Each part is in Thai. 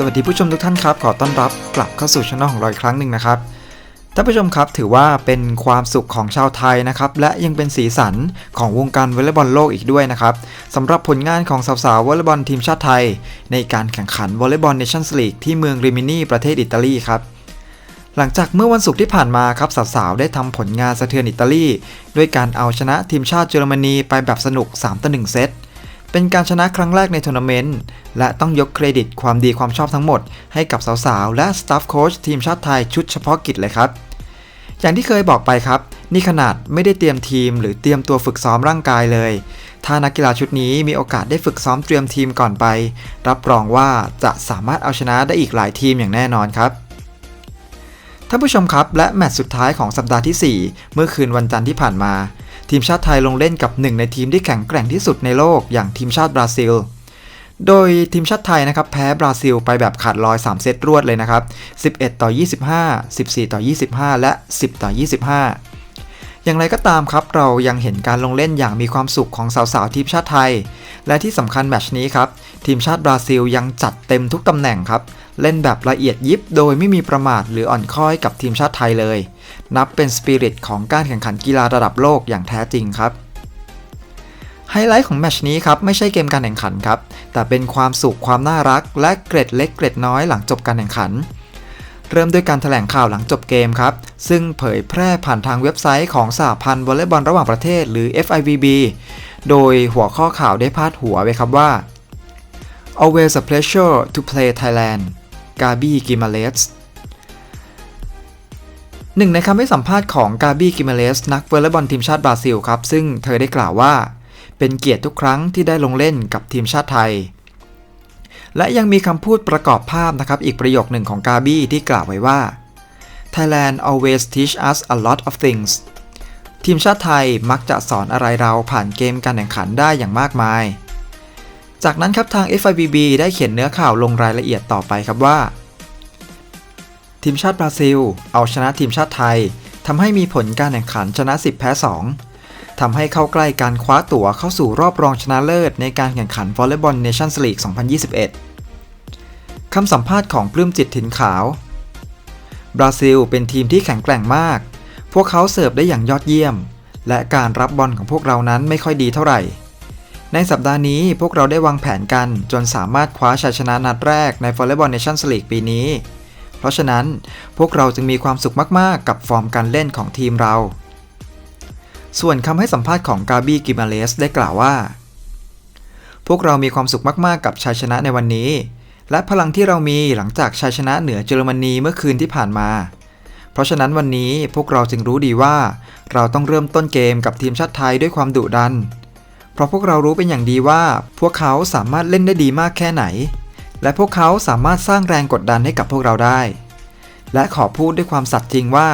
สวัสดีผู้ชมทุกท่านครับ ขอต้อนรับกลับเข้าสู่ช่องของเราอีกครั้งหนึ่งนะครับท่านผู้ชมครับถือว่าเป็นความสุขของชาวไทยนะครับและยังเป็นสีสันของวงการวอลเลย์บอลโลกอีกด้วยนะครับสำหรับผลงานของสาวๆวอลเลย์บอลทีมชาติไทย ในการแข่งขันวอลเลย์บอลเนชั่นส์ลีกที่เมืองริมินีประเทศอิตาลีครับหลังจากเมื่อวันศุกร์ที่ผ่านมาครับสาวๆได้ทำผลงานสะเทือนอิตาลีด้วยการเอาชนะทีมชาติเยอรมนีไปแบบสนุก3ต่อ1เซต เป็นการชนะครั้งแรกในทัวร์นาเมนต์ และต้องยกเครดิตความดีความชอบทั้งหมด ให้กับสาวๆ และสตาฟโค้ชทีมชาติไทยชุดเฉพาะกิจเลยครับ อย่างที่เคยบอกไปครับ นี่ขนาดไม่ได้เตรียมทีม หรือเตรียมตัวฝึกซ้อมร่างกายเลย ถ้านักกีฬาชุดนี้มีโอกาสได้ฝึกซ้อมเตรียมทีมก่อนไป รับรองว่าจะสามารถเอาชนะได้อีกหลายทีมอย่างแน่นอนครับท่านผู้ชมครับและแมตช์สุดท้ายของสัปดาห์ที่ 4 เมื่อคืนวันจันทร์ที่ผ่านมา ทีมชาติไทยลงเล่นกับหนึ่งในทีมที่แข็งแกร่งที่สุดในโลกอย่างทีมชาติบราซิล โดยทีมชาติไทยนะครับแพ้บราซิลไปแบบขาดลอย 3 เซตรวดเลยนะครับ 11 ต่อ 25 14 ต่อ 25 และ 10 ต่อ 25 อย่างไรก็ตามครับเรายังเห็นการลงเล่นอย่างมีความสุขของสาวๆทีมชาติไทย และที่สำคัญแมชนี้ครับทีมชาติบราซิลยังจัดเต็มทุกตำแหน่งครับ เล่นแบบละเอียดยิบโดยไม่มีประมาทหรืออ่อนค้อยกับทีมชาติไทยเลย นับเป็นสปิริตของการแข่งขันกีฬาระดับโลกอย่างแท้จริงครับไฮไลท์ของแมชนี้ครับไม่ใช่เกมการแข่งขันครับ แต่เป็นความสุขความน่ารัก และเกร็ดเล็กเกร็ดน้อยหลังจบการแข่งขัน เริ่มด้วยการถแถลงข่าวหลังจบเกมครับ ซึ่งเผยแพร่ผ่านทางเว็บไซต์ของสหพันธ์วอลเลย์บอลระหว่างประเทศหรือ FIVB โดยหัวข้อข่าวได้พาดหัวไว้ครับว่า Always a pleasure to play Thailand กาบี้กิมาเลสหนึ่งในคำให้สัมภาษณ์ของกาบี้กิมาเลสนักวอลเลย์บอลทีมชาติบราซิลครับ ซึ่งเธอได้กล่าวว่า เป็นเกียรติทุกครั้งที่ได้ลงเล่นกับทีมชาติไทย และยังมีคำพูดประกอบภาพนะครับ อีกประโยคหนึ่งของกาบี้ที่กล่าวไว้ว่า Thailand always teach us a lot of things ทีมชาติไทยมักจะสอนอะไรเราผ่านเกมการแข่งขันได้อย่างมากมาย จากนั้นครับทาง FIBB ได้เขียนเนื้อข่าวลงรายละเอียดต่อไปครับว่า ทีมชาติบราซิล เอาชนะทีมชาติไทยทำให้มีผลการแข่งขันชนะ 10 แพ้ 2ทำให้เข้าใกล้การคว้าตั๋วเข้าสู่รอบรองชนะเลิศในการแข่งขันวอลเลย์บอลเนชั่นส์ลีก 2021 คำสัมภาษณ์ของปลื้มจิตถิ่นขาว บราซิลเป็นทีมที่แข็งแกร่งมาก พวกเขาเสิร์ฟได้อย่างยอดเยี่ยม และการรับบอลของพวกเรานั้นไม่ค่อยดีเท่าไหร่ ในสัปดาห์นี้พวกเราได้วางแผนกันจนสามารถคว้าชัยชนะนัดแรกในวอลเลย์บอลเนชั่นสลีกปีนี้ เพราะฉะนั้นพวกเราจึงมีความสุขมากๆ กับฟอร์มการเล่นของทีมเรา ส่วนคำให้สัมภาษณ์ของกาบี้กิมาเลสได้กล่าวว่า พวกเรามีความสุขมากๆ กับชัยชนะในวันนี้ และพลังที่เรามีหลังจากชัยชนะเหนือเยอรมนีเมื่อคืนที่ผ่านมา เพราะฉะนั้นวันนี้พวกเราจึงรู้ดีว่า เราต้องเริ่มต้นเกมกับทีมชาติไทยด้วยความดุดัน เพราะพวกเรารู้เป็นอย่างดีว่า พวกเขาสามารถเล่นได้ดีมากแค่ไหน และพวกเขาสามารถสร้างแรงกดดันให้กับพวกเราได้ และขอพูดด้วยความสัตย์จริงว่า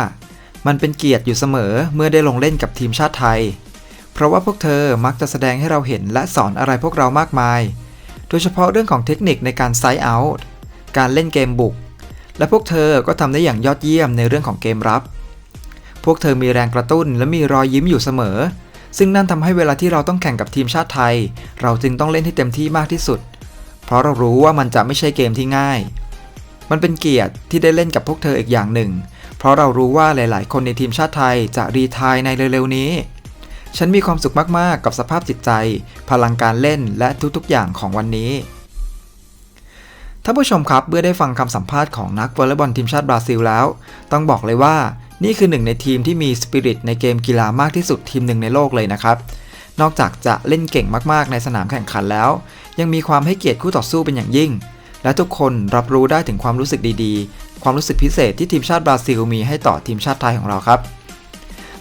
มันเป็นเกียรติอยู่เสมอเมื่อได้ลงเล่นกับทีมชาติไทย เพราะว่าพวกเธอมักจะแสดงให้เราเห็นและสอนอะไรพวกเรามากมาย โดยเฉพาะเรื่องของเทคนิคในการไซด์เอาท์การเล่นเกมบุก และพวกเธอก็ทำได้อย่างยอดเยี่ยมในเรื่องของเกมรับ พวกเธอมีแรงกระตุ้นและมีรอยยิ้มอยู่เสมอ ซึ่งนั่นทำให้เวลาที่เราต้องแข่งกับทีมชาติไทย เราจึงต้องเล่นให้เต็มที่มากที่สุด เพราะเรารู้ว่ามันจะไม่ใช่เกมที่ง่าย มันเป็นเกียรติที่ได้เล่นกับพวกเธออีกอย่างหนึ่ง เพราะเรารู้ว่าหลาย ๆ คนในทีมชาติไทยจะรีทายในเร็ว ๆ นี้ ฉันมีความสุขมาก ๆ กับสภาพจิตใจ พลังการเล่นและทุก ๆ อย่างของวันนี้ท่านผู้ชมครับเมื่อได้ฟังคำสัมภาษณ์ของนักวอลเลย์บอลทีมชาติบราซิลแล้ว ต้องบอกเลยว่า นี่คือหนึ่งในทีมที่มีสปิริตในเกมกีฬามากที่สุดทีมหนึ่งในโลกเลยนะครับ นอกจากจะเล่นเก่งมากๆในสนามแข่งขันแล้ว ยังมีความให้เกียรติคู่ต่อสู้เป็นอย่างยิ่ง และทุกคนรับรู้ได้ถึงความรู้สึกดีๆ ความรู้สึกพิเศษที่ทีมชาติบราซิลมีให้ต่อทีมชาติไทยของเราครับ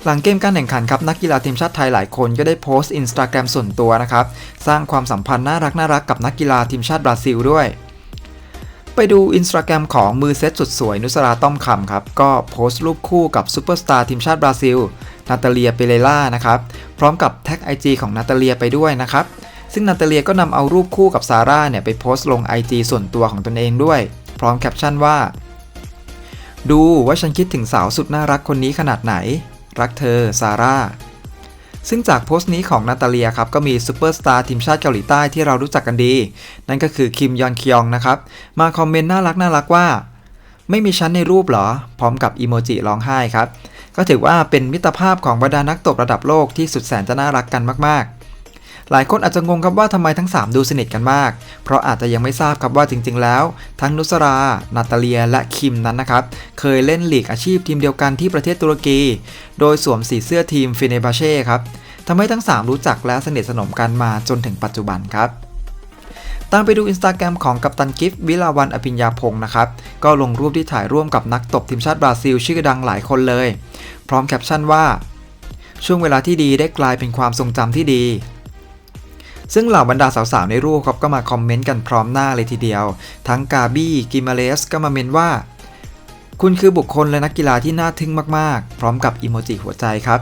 หลังเกมการแข่งขันครับนักกีฬาทีมชาติไทยหลายคนก็ได้โพสต์อินสตาแกรมส่วนตัวนะครับ สร้างความสัมพันธ์น่ารักน่ารักกับนักกีฬาทีมชาติบราซิลด้วย ไปดูอินสตาแกรมของมือเซตสุดสวยนุสราต้อมคำครับ ก็โพสต์รูปคู่กับซูเปอร์สตาร์ทีมชาติบราซิล นาตาเลียเปเรล่านะครับ พร้อมกับแท็ก IG ของนาตาเลียไปด้วยนะครับ ซึ่งนาตาเลียก็นำเอารูปคู่กับซาร่าเนี่ยไปโพสต์ลง IG ส่วนตัวของตนเองด้วย พร้อมแคปชั่นว่า ดูว่าฉันคิดถึงสาวสุดน่ารักคนนี้ขนาดไหน รักเธอซาร่า ซึ่งจากโพสต์นี้ของนาตาเลียครับก็มีซูเปอร์สตาร์ทีมชาติเกาหลีใต้ที่เรารู้จักกันดี นั่นก็คือคิมยอนคยองนะครับ มาคอมเมนต์น่ารักน่ารักว่า ไม่มีชั้นในรูปเหรอ พร้อมกับอีโมจิร้องไห้ครับ ก็ถือว่าเป็นมิตรภาพของบรรดานักตบระดับโลกที่สุดแสนจะน่ารักกันมากๆ หลายคนอาจจะงงครับว่าทำไมทั้ง 3 ดูสนิทกันมาก เพราะอาจจะยังไม่ทราบครับว่าจริง ๆ แล้ว ทั้งนุสรา นาตาเลีย และคิมนั้นนะครับ เคยเล่นลีกอาชีพทีมเดียวกันที่ประเทศตุรกี โดยสวมสีเสื้อทีมฟิเนบาเช่ครับทำให้ทั้ง 3 รู้จักและสนิทสนมกันมาจนถึงปัจจุบันครับตามไปดูอินสตาแกรมของกัปตันกิฟต์วิลาวันอภิญญาพงศ์นะครับ ก็ลงรูปที่ถ่ายร่วมกับนักตบทีมชาติบราซิล ชื่อดังหลายคนเลย พร้อมแคปชั่นว่า ช่วงเวลาที่ดีได้กลายเป็นความทรงจำที่ดี ซึ่งเหล่าบรรดาสาวๆในรูปครับก็มาคอมเมนต์กันพร้อมหน้าเลยทีเดียว ทั้งกาบี้กิมาเลสก็มาเมนว่า คุณคือบุคคลและนักกีฬาที่น่าทึ่งมากๆ พร้อมกับอีโมจิหัวใจครับ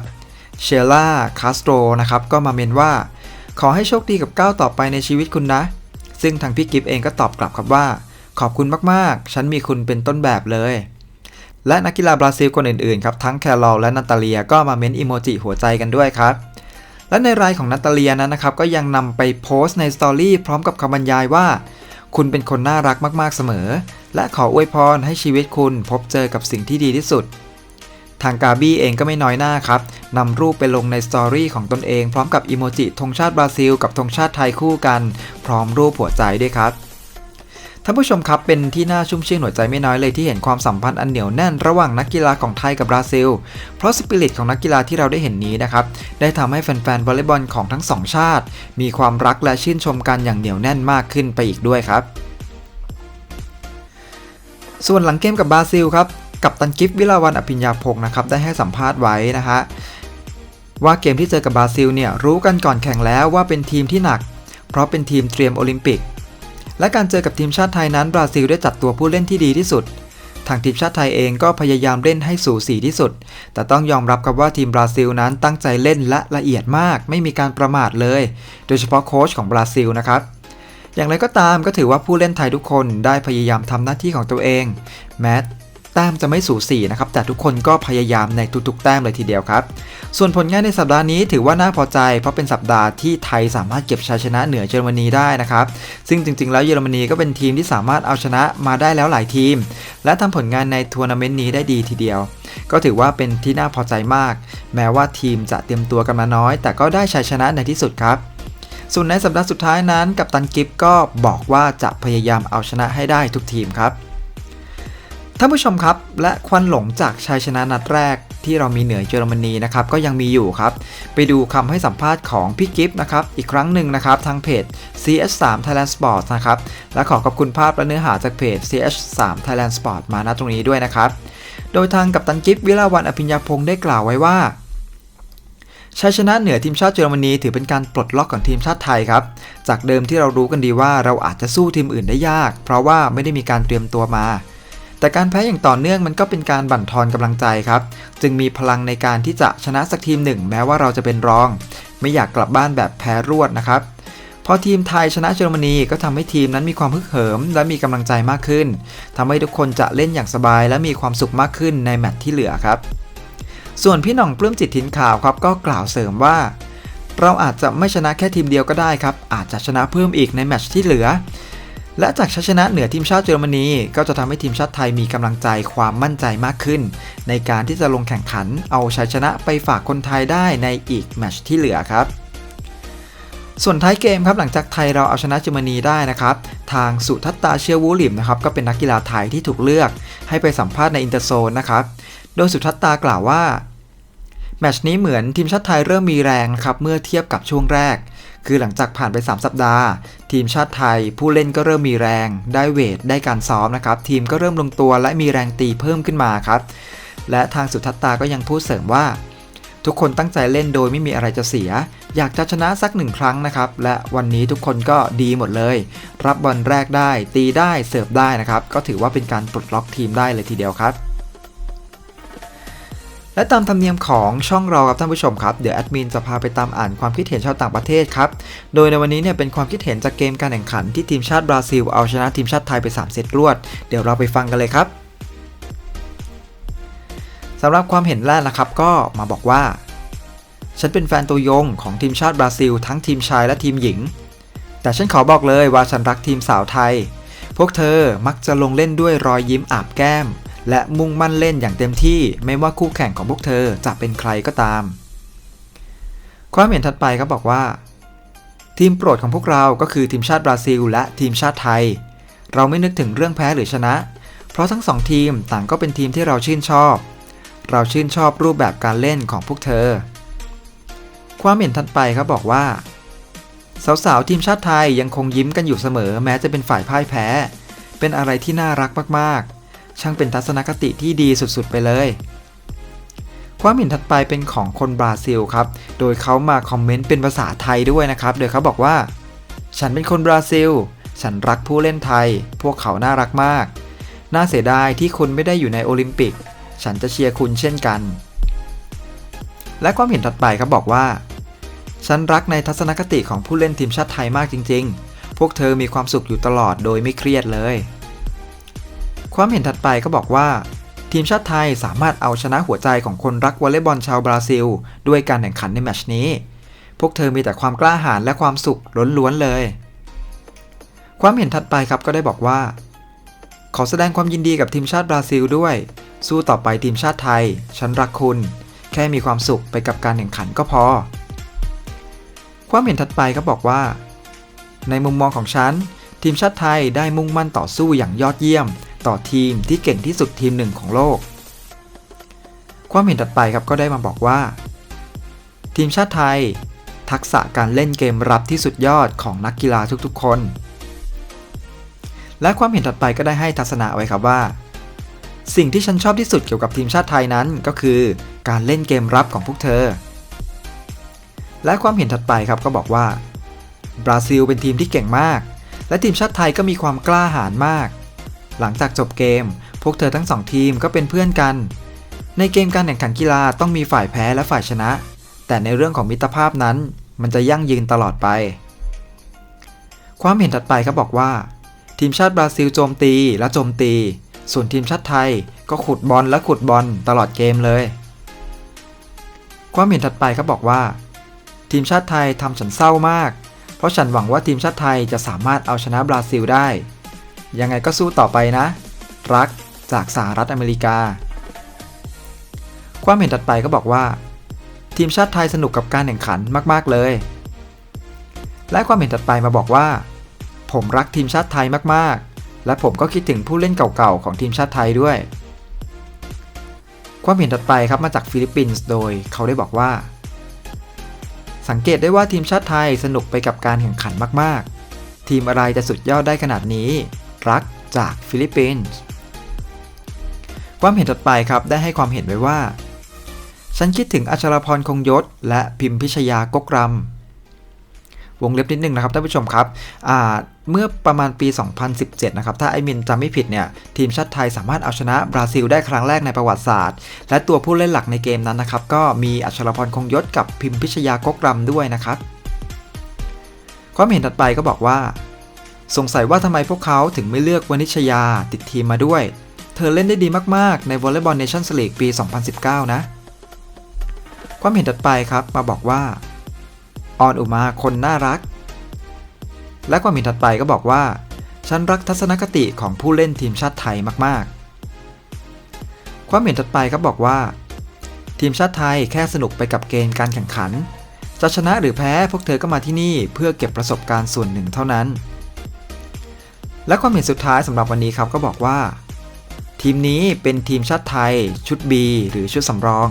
เชล่าคาสโตรนะครับก็มาเมนว่า ขอให้โชคดีกับก้าวต่อไปในชีวิตคุณนะ ซึ่งทางพี่กิฟเองก็ตอบกลับครับว่า ขอบคุณมากๆ ฉันมีคุณเป็นต้นแบบเลยและนักกีฬาบราซิลคนอื่นๆ ครับ ทั้งแคลอลและนาตาเลียก็มาเมนอีโมจิหัวใจกันด้วยครับ และในรายของนาตาเลียนั้นนะครับก็ยังนำไปโพสต์ในสตอรี่พร้อมกับคำบรรยายว่า คุณเป็นคนน่ารักมากๆเสมอ และขออวยพรให้ชีวิตคุณพบเจอกับสิ่งที่ดีที่สุด ทางกาบี้เองก็ไม่น้อยหน้าครับนำรูปไปลงในสตอรี่ของตนเองพร้อมกับอิโมจิธงชาติบราซิล กับธงชาติไทยคู่กัน พร้อมรูปหัวใจด้วยครับ ท่านผู้ชมครับเป็นที่น่าชุ่มชื่นหัวใจไม่น้อยเลยที่เห็นความสัมพันธ์อันเหนียวแน่นระหว่างนักกีฬาของไทยกับบราซิล เพราะสปิริตของนักกีฬาที่เราได้เห็นนี้นะครับได้ทำให้แฟนๆวอลเลย์บอลของทั้งสองชาติ มีความรักและชื่นชมกันอย่างเหนียวแน่นมากขึ้นไปอีกด้วยครับ ส่วนหลังเกมกับบราซิลครับกับตันกิฟวิลาวันอภิญญาพงศ์นะครับได้ให้สัมภาษณ์ไว้นะฮะว่าเกมที่เจอกับบราซิลเนี่ยรู้กันก่อนแข่งแล้วว่าเป็นทีมที่หนัก เพราะเป็นทีมเตรียมโอลิมปิก และการเจอกับทีมชาติไทยนั้นบราซิลได้จัดตัวผู้เล่นที่ดีที่สุด ทางทีมชาติไทยเองก็พยายามเล่นให้สูสีที่สุด แต่ต้องยอมรับครับว่าทีมบราซิลนั้นตั้งใจเล่นและละเอียดมาก ไม่มีการประมาทเลย โดยเฉพาะโค้ชของบราซิลนะครับอย่างไรก็ตามก็ถือว่าผู้เล่นไทยทุกคนได้พยายามทำหน้าที่ของตัวเอง แม้ แต้มจะไม่สูสีนะครับ แต่ทุกคนก็พยายามในทุกๆ แต้มเลยทีเดียวครับ ส่วนผลงานในสัปดาห์นี้ถือว่าน่าพอใจ เพราะเป็นสัปดาห์ที่ไทยสามารถเก็บชัยชนะเหนือเยอรมนีได้นะครับ ซึ่งจริงๆ แล้วเยอรมนีก็เป็นทีมที่สามารถเอาชนะมาได้แล้วหลายทีม และทำผลงานในทัวร์นาเมนต์นี้ได้ดีทีเดียว ก็ถือว่าเป็นที่น่าพอใจมาก แม้ว่าทีมจะเตรียมตัวกันมาน้อย แต่ก็ได้ชัยชนะในที่สุดครับส่วนในสัปดาห์สุดท้ายนั้น กัปตันกิฟก็บอกว่าจะพยายามเอาชนะให้ได้ทุกทีมครับ ท่านผู้ชมครับ และควันหลงจากชัยชนะนัดแรกที่เรามีเหนือเยอรมนีนะครับก็ยังมีอยู่ครับ ไปดูคำให้สัมภาษณ์ของพี่กิฟต์นะครับอีกครั้งหนึ่งนะครับทางเพจ CS3 Thailand Sports นะครับและขอขอบคุณภาพและเนื้อหาจากเพจ CS3 Thailand Sports มาณตรงนี้ด้วยนะครับ โดยทางกัปตันกิฟต์วิลาวันอภิญญาพงศ์ได้กล่าวไว้ว่าชัยชนะเหนือทีมชาติเยอรมนีถือเป็นการปลดล็อกของทีมชาติไทยครับ จากเดิมที่เรารู้กันดีว่าเราอาจจะสู้ทีมอื่นได้ยาก เพราะว่าไม่ได้มีการเตรียมตัวมา แต่การแพ้อย่างต่อเนื่องมันก็เป็นการบั่นทอนกำลังใจครับ จึงมีพลังในการที่จะชนะสักทีมหนึ่ง แม้ว่าเราจะเป็นรอง ไม่อยากกลับบ้านแบบแพ้รวดนะครับพอทีมไทยชนะเยอรมนีก็ทำให้ทีมนั้นมีความฮึกเหิม และมีกำลังใจมากขึ้นทำให้ทุกคนจะเล่นอย่างสบาย และมีความสุขมากขึ้นในแมตช์ที่เหลือครับ ส่วนพี่หน่องปลื้มจิตถินข่าวครับก็กล่าวเสริมว่า เราอาจจะไม่ชนะแค่ทีมเดียวก็ได้ครับ อาจจะชนะเพิ่มอีกในแมตช์ที่เหลือ และจากชัยชนะเหนือทีมชาติเยอรมนีก็จะทำให้ทีมชาติไทยมีกำลังใจความมั่นใจมากขึ้น ในการที่จะลงแข่งขันเอาชัยชนะไปฝากคนไทยได้ในอีกแมตช์ที่เหลือครับ ส่วนท้ายเกมครับหลังจากไทยเราเอาชนะเยอรมนีได้นะครับ ทางสุทัตตาเชียวูลิมนะครับก็เป็นนักกีฬาไทยที่ถูกเลือก ให้ไปสัมภาษณ์ในอินเตอร์โซนนะครับโดยสุทัตตากล่าวว่าแมตช์นี้เหมือนทีมชาติไทยเริ่มมีแรงครับเมื่อเทียบกับช่วงแรก คือหลังจากผ่านไป 3 สัปดาห์ ทีมชาติไทย ผู้เล่นก็เริ่มมีแรง ได้เวท ได้การซ้อมนะครับ ทีมก็เริ่มลงตัวและมีแรงตีเพิ่มขึ้นมาครับ และทางสุทัตตาก็ยังพูดเสริมว่า ทุกคนตั้งใจเล่นโดยไม่มีอะไรจะเสีย อยากจะชนะสักหนึ่งครั้งนะครับ และวันนี้ทุกคนก็ดีหมดเลย รับบอลแรกได้ ตีได้ เสิร์ฟได้นะครับ ก็ถือว่าเป็นการปลดล็อกทีมได้เลยทีเดียวครับ และตามธรรมเนียมของช่องเราครับท่านผู้ชมครับ เดี๋ยวแอดมินจะพาไปตามอ่านความคิดเห็นชาวต่างประเทศครับ โดยในวันนี้เนี่ยเป็นความคิดเห็นจากเกมการแข่งขันที่ทีมชาติบราซิลเอาชนะทีมชาติไทยไป 3 เซตรวด เดี๋ยวเราไปฟังกันเลยครับสำหรับความเห็นแรกนะครับก็มาบอกว่า ฉันเป็นแฟนตัวยงของทีมชาติบราซิล ทั้งทีมชายและทีมหญิง แต่ฉันขอบอกเลยว่าฉันรักทีมสาวไทย พวกเธอมักจะลงเล่นด้วยรอยยิ้มอาบแก้ม และมุ่งมั่นเล่นอย่างเต็มที่ไม่ว่าคู่แข่งของพวกเธอจะเป็นใครก็ตาม ความเห็นถัดไปครับอกว่า ทีมโปรดของพวกเราก็คือทีมชาติบราซิล และทีมชาติไทย เราไม่นึกถึงเรื่องแพ้หรือชนะ เพราะทั้งสองทีมต่างก็เป็นทีมที่เราชื่นชอบ เราชื่นชอบรูปแบบการเล่นของพวกเธอ ความเห็นถัดไปครับบอกว่าสาวๆทีมชาติไทยยังคงยิ้มกันอยู่เสมอ แม้จะเป็นฝ่ายพ่ายแพ้ เป็นอะไรที่น่ารักมากๆ ช่างเป็นทัศนคติที่ดีสุดๆไปเลย ความเห็นถัดไปเป็นของคนบราซิลครับ โดยเขามาคอมเมนต์เป็นภาษาไทยด้วยนะครับ โดยเขาบอกว่า ฉันเป็นคนบราซิล ฉันรักผู้เล่นไทย พวกเขาน่ารักมาก น่าเสียดายที่คุณไม่ได้อยู่ในโอลิมปิก ฉันจะเชียร์คุณเช่นกัน และความเห็นถัดไปครับบอกว่า ฉันรักในทัศนคติของผู้เล่นทีมชาติไทยมากจริง ๆ พวกเธอมีความสุขอยู่ตลอดโดยไม่เครียดเลย ความเห็นถัดไปก็บอกว่า ทีมชาติไทยสามารถเอาชนะหัวใจของคนรักวอลเลย์บอลชาวบราซิล ด้วยการแข่งขันในแมชนี้ พวกเธอมีแต่ความกล้าหาญและความสุขล้วนๆเลย ความเห็นถัดไปครับก็ได้บอกว่า ขอแสดงความยินดีกับทีมชาติบราซิลด้วย สู้ต่อไปทีมชาติไทย ฉันรักคุณ แค่มีความสุขไปกับการแข่งขันก็พอ ความเห็นถัดไปก็บอกว่า ในมุมมองของฉันทีมชาติไทยได้มุ่งมั่นต่อสู้อย่างยอดเยี่ยม ต่อทีมที่เก่งที่สุดทีมหนึ่งของโลก ความเห็นถัดไปครับก็ได้มาบอกว่า ทีมชาติไทย ทักษะการเล่นเกมรับที่สุดยอดของนักกีฬาทุกๆคน และความเห็นถัดไปก็ได้ให้ทัศนะไว้ครับว่า สิ่งที่ฉันชอบที่สุดเกี่ยวกับทีมชาติไทยนั้นก็คือ การเล่นเกมรับของพวกเธอ และความเห็นถัดไปครับก็บอกว่าบราซิลเป็นทีมที่เก่งมาก และทีมชาติไทยก็มีความกล้าหาญมาก หลังจากจบเกม พวกเธอทั้งสองทีมก็เป็นเพื่อนกัน ในเกมการแข่งขันกีฬาต้องมีฝ่ายแพ้และฝ่ายชนะ แต่ในเรื่องของมิตรภาพนั้น มันจะยั่งยืนตลอดไป ความเห็นถัดไปครับอกว่า ทีมชาติบราซิลโจมตีและโจมตี ส่วนทีมชาติไทยก็ขุดบอลและขุดบอลตลอดเกมเลย ความเห็นถัดไปครับบอกว่า ทีมชาติไทยทำฉันเศร้ามาก เพราะฉันหวังว่าทีมชาติไทยจะสามารถเอาชนะบราซิลได้ ยังไงก็สู้ต่อไปนะ รักจากสหรัฐอเมริกา ความเห็นถัดไปก็บอกว่า ทีมชาติไทยสนุกกับการแข่งขันมาก ๆ เลย และความเห็นถัดไปมาบอกว่า ผมรักทีมชาติไทยมากๆ และผมก็คิดถึงผู้เล่นเก่าๆ ของทีมชาติไทยด้วย ความเห็นถัดไปครับมาจากฟิลิปปินส์โดยเขาได้บอกว่า สังเกตได้ว่าทีมชาติไทยสนุกไปกับการแข่งขันมาก ๆ ทีมอะไรจะสุดยอดได้ขนาดนี้ รักจากฟิลิปปินส์ความเห็นถัดไปครับได้ให้ความเห็นไว้ว่า ฉันคิดถึงอัชรพรคงยศ และพิมพิชยากกรำวงเล็บนิดนึงนะครับท่านผู้ชมครับเมื่อประมาณปี 2017 นะครับ ถ้าไอมินจำไม่ผิดเนี่ย ทีมชาติไทยสามารถเอาชนะบราซิลได้ครั้งแรกในประวัติศาสตร์ และตัวผู้เล่นหลักในเกมนั้นนะครับ ก็มีอัชรพรคงยศกับพิมพิชยากกรำด้วยนะครับ ความเห็นถัดไปก็บอกว่า สงสัยว่าทำไมพวกเขาถึงไม่เลือกวนิชยาติดทีมมาด้วย เธอเล่นได้ดีมากๆ ในวอลเลย์บอลเนชั่นสลีกปี 2019 นะ ความเห็นถัดไปครับมาบอกว่า ออนอุมาคนน่ารัก และความเห็นถัดไปก็บอกว่า ฉันรักทัศนคติของผู้เล่นทีมชาติไทยมากๆ ความเห็นถัดไปก็บอกว่า ทีมชาติไทยแค่สนุกไปกับเกณฑ์การแข่งขัน จะชนะหรือแพ้พวกเธอก็มาที่นี่เพื่อเก็บประสบการณ์ส่วนหนึ่งเท่านั้น และความเห็นสุดท้ายสำหรับวันนี้ครับก็บอกว่า ทีมนี้เป็นทีมชาติไทย ชุด B หรือชุดสำรอง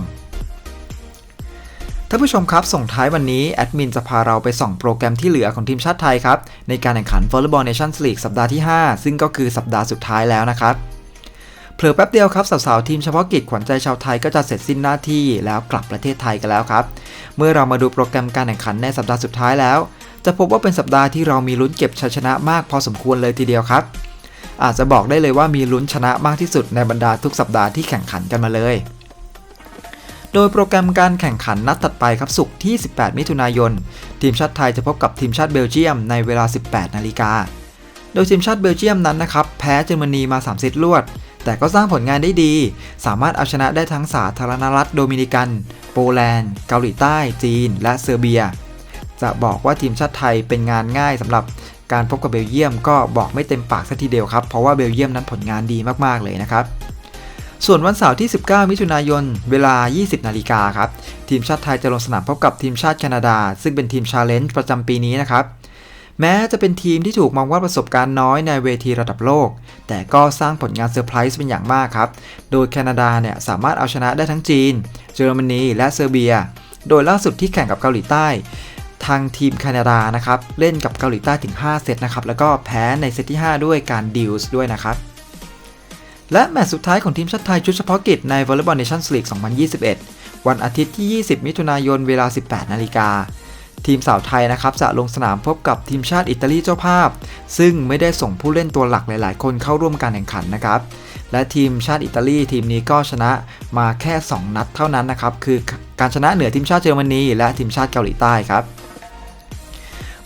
ท่านผู้ชมครับ ส่งท้ายวันนี้ แอดมินจะพาเราไปส่องโปรแกรมที่เหลือของทีมชาติไทยครับ ในการแข่งขัน Volleyball Nations League สัปดาห์ที่ 5 ซึ่งก็คือสัปดาห์สุดท้ายแล้วนะครับ เผลอแป๊บเดียวครับสาวๆทีมเฉพาะกิจขวัญใจชาวไทยก็จะเสร็จสิ้นหน้าที่แล้วกลับประเทศไทยกันแล้วครับ เมื่อเรามาดูโปรแกรมการแข่งขันในสัปดาห์สุดท้ายแล้ว จะพบว่าเป็นสัปดาห์ที่เรามีลุ้นเก็บชัยชนะมากพอสมควรเลยทีเดียวครับ อาจจะบอกได้เลยว่ามีลุ้นชนะมากที่สุดในบรรดาทุกสัปดาห์ที่แข่งขันกันมาเลย โดยโปรแกรมการแข่งขันนัดถัดไปครับสุกร์ที่ 18 มิถุนายน ทีมชาติไทยจะพบกับทีมชาติเบลเยียมในเวลา 18 นาฬิกาโดยทีมชาติเบลเยียมนั้นนะครับแพ้เยอรมนีมา3เซตรวด แต่ก็สร้างผลงานได้ดี สามารถเอาชนะได้ทั้งสาธารณรัฐโดมินิกัน โปแลนด์ เกาหลีใต้ จีน และเซอร์เบีย จะบอกว่าทีมชาติไทยเป็นงานง่ายสำหรับการพบกับเบลเยียมก็บอกไม่เต็มปากสัทีเดียวครับ เพราะว่าเบลเยียมนั้นผลงานดีมากๆเลยนะครับ ส่วนวันเสาร์ที่ 19 มิถุนายน เวลา 20 นาฬิกาครับ ทีมชาติไทยจะลงสนามพบกับทีมชาติแคนาดา ซึ่งเป็นทีมชาเลนจ์ประจำปีนี้นะครับ แม้จะเป็นทีมที่ถูกมองว่าประสบการณ์น้อยในเวทีระดับโลก แต่ก็สร้างผลงานเซอร์ไพรส์เป็นอย่างมากครับ โดยแคนาดาเนี่ยสามารถเอาชนะได้ทั้งจีน เยอรมนีและเซอร์เบีย โดยล่าสุดที่แข่งกับเกาหลีใต้ ทางทีมแคนาดานะครับเล่นกับเกาหลีใต้ถึง 5 เซตนะครับแล้วก็แพ้ในเซตที่ 5 ด้วยการดิวส์ด้วยนะครับและแมตช์สุดท้ายของทีมชาติไทยชุดเฉพาะกิจใน Volleyball Nations League 2021 วันอาทิตย์ที่ 20 มิถุนายน เวลา 18 นาฬิกา ทีมสาวไทยนะครับจะลงสนามพบกับทีมชาติอิตาลีเจ้าภาพ ซึ่งไม่ได้ส่งผู้เล่นตัวหลักหลาย ๆ คนเข้าร่วมการแข่งขันนะครับและทีมชาติอิตาลีทีมนี้ก็ชนะมาแค่ 2 นัดเท่านั้นนะครับคือการชนะเหนือทีมชาติเยอรมนีและทีมชาติเกาหลีใต้ครับ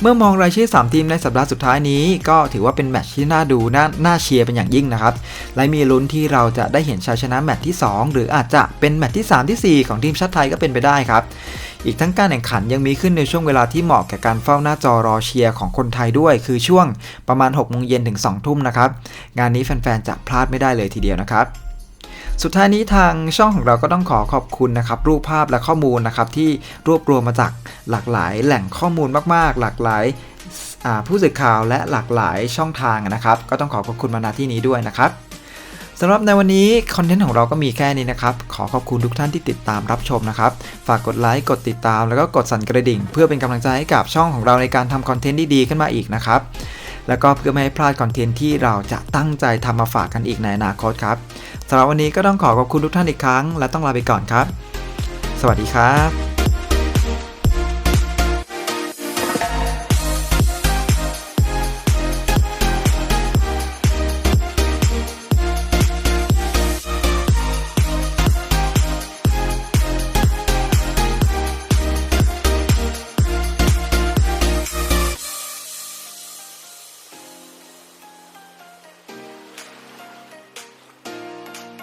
เมื่อมองรายชื่อ 3 ทีมในสัปดาห์สุดท้ายนี้ ก็ถือว่าเป็นแมตช์ที่น่าดูน่านาเชียร์เป็นอย่างยิ่งนะครับ และมีลุ้นที่เราจะได้เห็นชัยชนะแมตช์ที่ 2 หรืออาจจะเป็นแมตช์ที่ 3 ที่ 4 ของทีมชาติไทยก็เป็นไปได้ครับ อีกทั้งการแข่งขันยังมีขึ้นในช่วงเวลาที่เหมาะแก่การเฝ้าหน้าจอรอเชียร์ของคนไทยด้วย คือช่วงประมาณ6โมงเย็นถึง2ทุ่มนะครับ งานนี้แฟนๆจะพลาดไม่ได้เลยทีเดียวนะครับสุดท้ายนี้ทางช่องของเราก็ต้องขอขอบคุณนะครับ รูปภาพและข้อมูลนะครับที่รวบรวมมาจากหลากหลายแหล่งข้อมูลมาก ๆ หลากหลายผู้สื่อข่าวและหลากหลายช่องทางนะครับ ก็ต้องขอขอบคุณมาณที่นี้ด้วยนะครับ สำหรับในวันนี้คอนเทนต์ของเราก็มีแค่นี้นะครับ ขอขอบคุณทุกท่านที่ติดตามรับชมนะครับ ฝากกดไลค์ กดติดตาม แล้วก็กดสั่นกระดิ่ง เพื่อเป็นกำลังใจให้กับช่องของเราในการทำคอนเทนต์ดีๆขึ้นมาอีกนะครับ แล้วก็เพื่อไม่ให้พลาดคอนเทนต์ที่เราจะตั้งใจทำมาฝากกันอีกในอนาคตครับสำหรับวันนี้ก็ต้องขอขอบคุณทุกท่านอีกครั้ง และต้องลาไปก่อนครับ สวัสดีครับ